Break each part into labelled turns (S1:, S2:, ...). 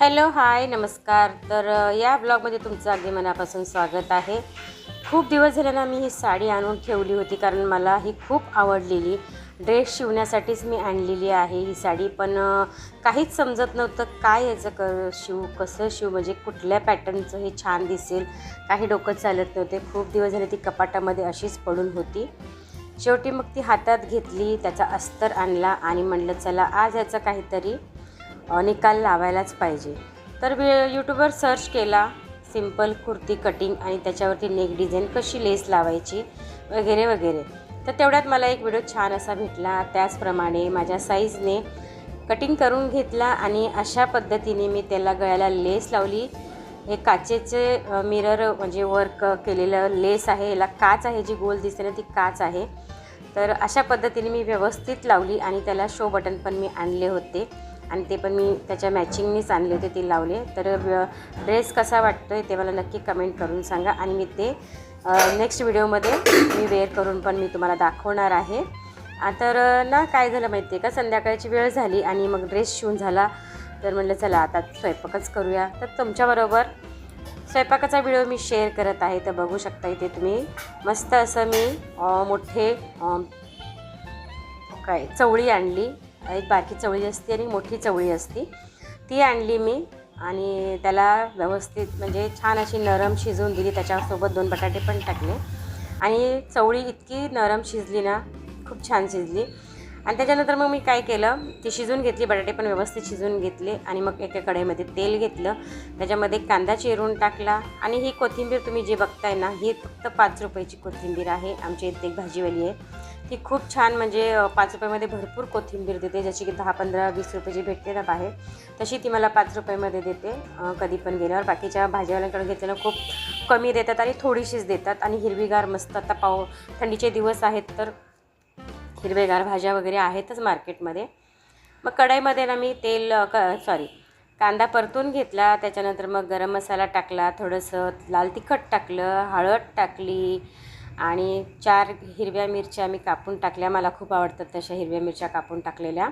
S1: Hello hi नमस्कार. तर या ब्लॉगमध्ये तुमचं अगदी मनापासून स्वागत आहे. खूप दिवस झाले ना मी ही साडी आणून ठेवली होती कारण मला ही खूप आवडलेली. ड्रेस शिवण्यासाठीच मी आणलेली आहे ही साडी. पण काहीच समजत नव्हतं काय याचं क शिव कसं शिव म्हणजे कुठल्या पॅटर्नचं हे छान दिसेल. काही डोकं चालत नव्हते. खूप दिवस झाले ती कपाटामध्ये अशीच पडून होती. शेवटी मग ती हातात घेतली त्याचा अस्तर आणला आणि म्हणलं चला आज याचं काहीतरी निकाल लावायलाच पाहिजे. तर मी यूट्यूबवर सर्च केला सिंपल कुर्ती कटिंग आणि त्याच्यावरती नेक डिझाईन कशी लेस लावायची वगैरे वगैरे. तर तेवढ्यात मला एक व्हिडिओ छान असा भेटला. त्याचप्रमाणे माझ्या साईजने कटिंग करून घेतला आणि अशा पद्धतीने मी त्याला गळ्याला लेस लावली. हे काचेचे मिरर म्हणजे वर्क केलेलं लेस आहे. याला काच आहे जी गोल दिसते ना ती काच आहे. तर अशा पद्धतीने मी व्यवस्थित लावली आणि त्याला शो बटन पण मी आणले होते. आणि ते पण मी त्याच्या मॅचिंगनीच आणले होते ते लावले. तर ड्रेस कसा वाटतो आहे ते मला नक्की कमेंट करून सांगा. आणि मी ते नेक्स्ट व्हिडिओमध्ये मी वेअर करून पण मी तुम्हाला दाखवणार आहे. तर ना काय झालं माहिती आहे का? संध्याकाळची वेळ झाली आणि मग ड्रेस शिवून झाला. तर म्हटलं चला आता स्वयंपाकच करूया. तर तुमच्याबरोबर स्वयंपाकाचा व्हिडिओ मी शेअर करत आहे. तर बघू शकता इथे तुम्ही. मस्त असं मी मोठे काय चवळी आणली. एक बारकी चवळी असते आणि मोठी चवळी असती. ती आणली मी आणि त्याला व्यवस्थित म्हणजे छान अशी नरम शिजवून दिली. त्याच्यासोबत दोन बटाटे पण टाकले. आणि चवळी इतकी नरम शिजली ना खूप छान शिजली. आणि त्याच्यानंतर मग मी काय केलं ती शिजून घेतली. बटाटे पण व्यवस्थित शिजवून घेतले आणि मग एका कढईमध्ये तेल घेतलं. त्याच्यामध्ये कांदा चिरून टाकला. आणि ही कोथिंबीर तुम्ही जे बघताय ना ही फक्त पाच रुपयाची कोथिंबीर आहे. आमच्या इथे एक भाजीवाली आहे. ती खूप छान म्हणजे पाच रुपयामध्ये भरपूर कोथिंबीर देते जशी की दहा पंधरा वीस रुपयाची भेटते ना बाहेर तशी ती मला पाच रुपयामध्ये देते कधी पण गेल्यावर. बाकीच्या भाजीवाल्यांकडून घेतल्यानं खूप कमी देतात आणि थोडीशीच देतात आणि हिरवीगार मस्त आता पाव थंडीचे दिवस आहेत तर हिरवेगार भाज्या वगैरे आहेतच मार्केटमध्ये. मग कढईमध्ये ना मी तेल क सॉरी कांदा परतून घेतला त्याच्यानंतर मग गरम मसाला टाकला थोडंसं लाल तिखट टाकलं हळद टाकली आणि चार हिरव्या मिरच्या मी कापून टाकल्या. मला खूप आवडतात तशा हिरव्या मिरच्या कापून टाकलेल्या.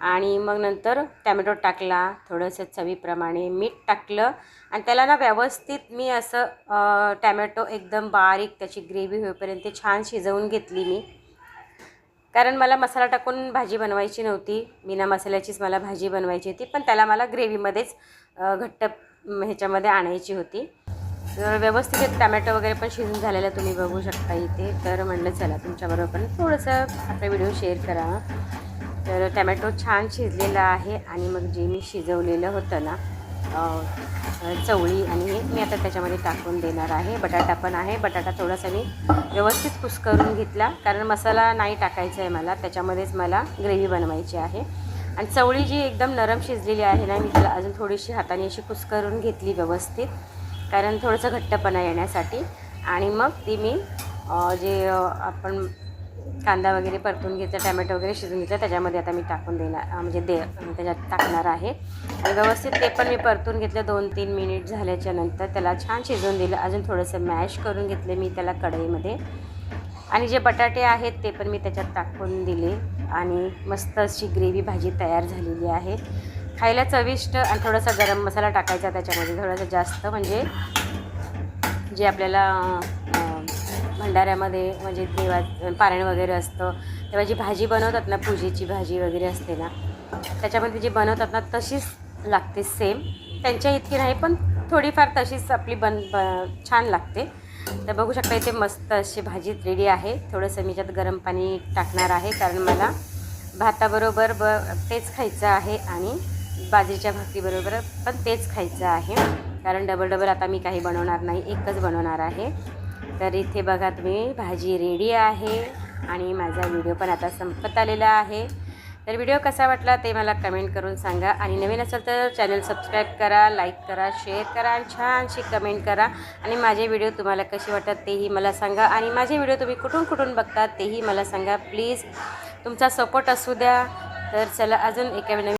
S1: आणि मग नंतर टॅमॅटो टाकला थोडंसं चवीप्रमाणे मीठ टाकलं. आणि त्याला ना व्यवस्थित मी असं टॅमॅटो एकदम बारीक त्याची ग्रेव्ही होईपर्यंत छान शिजवून घेतली मी. कारण मला मसाला टाकून भाजी बनवायची नव्हती. बिना मसाल्याचीच मला भाजी बनवायची होती. पण त्याला मला ग्रेव्हीमध्येच घट्ट ह्याच्यामध्ये आणायची होती. तर व्यवस्थित टमॅटो वगैरे पण शिजून झालेलं तुम्ही बघू शकता इथे. तर म्हणलं चला तुमच्याबरोबर पण थोडंसं आपला व्हिडिओ शेअर करा तर टमॅटो छान शिजलेला आहे आणि मग जे मी शिजवलेलं होतं ना चवळी आणि हे मी आता त्याच्यामध्ये टाकून देणार आहे. बटाटा पण आहे. बटाटा थोडासा मी व्यवस्थित कुस्करून घेतला कारण मसाला नाही टाकायचा आहे मला. त्याच्यामध्येच मला ग्रेव्ही बनवायची आहे. आणि चवळी जी एकदम नरम शिजलेली आहे ना मी तिला अजून थोडीशी हाताने अशी कुस्करून घेतली व्यवस्थित. कारण थोडंसं घट्टपणा येण्यासाठी. आणि मग ती मी जे आपण कांदा वगैरे परतून घेतला टॅमॅटो वगैरे शिजून घेतलं त्याच्यामध्ये आता मी टाकून देणार म्हणजे दे म्हणजे त्याच्यात टाकणार आहे. आणि व्यवस्थित ते पण मी परतून घेतलं दोन तीन मिनिट झाल्याच्यानंतर त्याला छान शिजवून दिलं. अजून थोडंसं मॅश करून घेतले मी त्याला कढईमध्ये. आणि जे बटाटे आहेत ते पण मी त्याच्यात टाकून दिले. आणि मस्त अशी ग्रेव्ही भाजी तयार झालेली आहे. खायला चविष्ट आणि थोडासा गरम मसाला टाकायचा त्याच्यामध्ये थोडासा जास्त म्हणजे जे आपल्याला भंडाऱ्यामध्ये म्हणजे देवा पारण वगैरे असतं तेव्हा जी भाजी बनवतात ना पूजेची भाजी वगैरे असते ना त्याच्यामध्ये जी बनवतात ना तशीच लागते सेम त्यांच्या इतकी नाही पण थोडीफार तशीच आपली बन ब छान लागते. तर बघू शकता इथे मस्त अशी भाजी रेडी आहे. थोडंसं मी त्यात गरम पाणी टाकणार आहे कारण मला भाताबरोबर ब तेच खायचं आहे आणि बाजरीच्या भाकरीबरोबर पण तेच खायचं आहे. कारण डबल डबल आता मी काही बनवणार नाही एकच बनवणार आहे. तर इथे बघा तुम्ही भाजी रेडी आहे आणि माझा व्हिडिओ पण आता संपत आलेला आहे. तर व्हिडिओ कसा वाटला ते मला कमेंट करून सांगा. आणि नवीन असेल तर चॅनल सबस्क्राईब करा लाईक करा शेअर करा आणि छानशी कमेंट करा. आणि माझे व्हिडिओ तुम्हाला कसे वाटतात तेही मला सांगा. आणि माझे व्हिडिओ तुम्ही कुठून कुठून बघतात तेही मला सांगा. प्लीज तुमचा सपोर्ट असू द्या. तर चला अजून एका नवीन